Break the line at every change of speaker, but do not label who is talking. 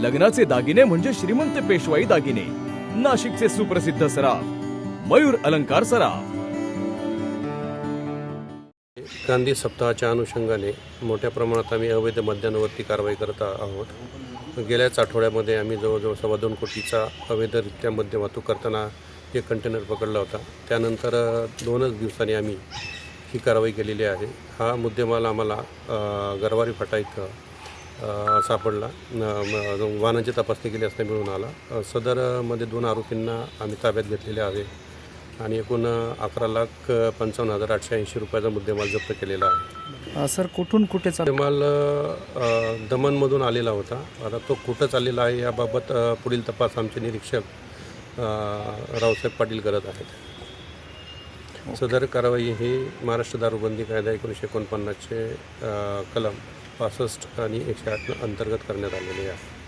लग्नाचे दागिने म्हणजे श्रीमंत पेशवाई दागिने. नाशिकचे सुप्रसिद्ध सराफ मयूर अलंकार सराफ.
गांधी सप्ताहाच्या अनुषंगाने मोठ्या प्रमाणात आम्ही अवैध मद्यांवरती कारवाई करत आहोत. गेल्याच आठवड्यामध्ये आम्ही जवळजवळ सव्वा दोन कोटीचा अवैधरित्या मद्य वाहतूक करताना एक कंटेनर पकडला होता. त्यानंतर दोनच दिवसांनी आम्ही ही कारवाई केलेली आहे. हा मुद्देमाल आम्हाला गरवारी फाटा इथं सापडला. वाहनांची तपासणी केली असता मिळून आला. सदरमध्ये दोन आरोपींना आम्ही ताब्यात घेतलेले आहे. आणि एकूण अकरा लाख पंचावन्न हजार आठशे ऐंशी रुपयाचा मुद्देमाल जप्त केलेला आहे.
सर कुठून कुठे
मुद्देमाल दमनमधून आलेला होता. आता तो कुठं चाललेला आहे याबाबत पुढील तपास आमचे निरीक्षक रावसाहेब पाटील करत आहेत. सदर कारवाई ही महाराष्ट्र दारूबंदी कायदा एकोणीसशे एकोणपन्नासचे कलम पासष्ट आणि एकशे आठ अंतर्गत करण्यात आलेली आहे.